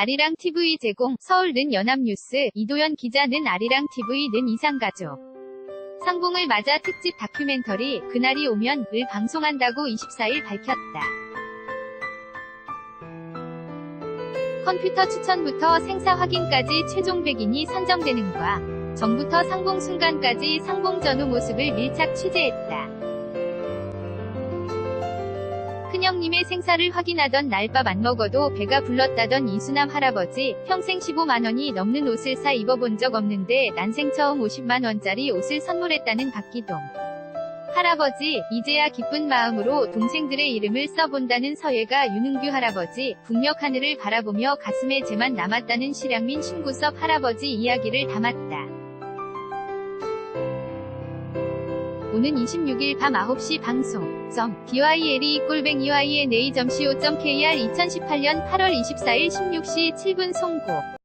아리랑 TV 제공, 서울 는 연합뉴스, 이도현 기자는 아리랑 TV는 이상가족. 상봉을 맞아 특집 다큐멘터리, 그날이 오면, 을 방송한다고 24일 밝혔다. 컴퓨터 추천부터 생사 확인까지 최종 100인이 선정되는과, 전부터 상봉 순간까지 상봉 전후 모습을 밀착 취재했다. 큰형님의 생사를 확인하던 날 밥 안 먹어도 배가 불렀다던 이수남 할아버지, 평생 15만원이 넘는 옷을 사 입어본 적 없는데 난생 처음 50만원짜리 옷을 선물했다는 박기동. 할아버지, 이제야 기쁜 마음으로 동생들의 이름을 써본다는 서예가 유능규 할아버지, 북녘 하늘을 바라보며 가슴에 재만 남았다는 실향민 신구섭 할아버지 이야기를 담았다. 오는 26일 밤 9시 방송. 점. DYLE 꼴뱅 EYNA.co.kr 2018년 8월 24일 16시 7분 송고.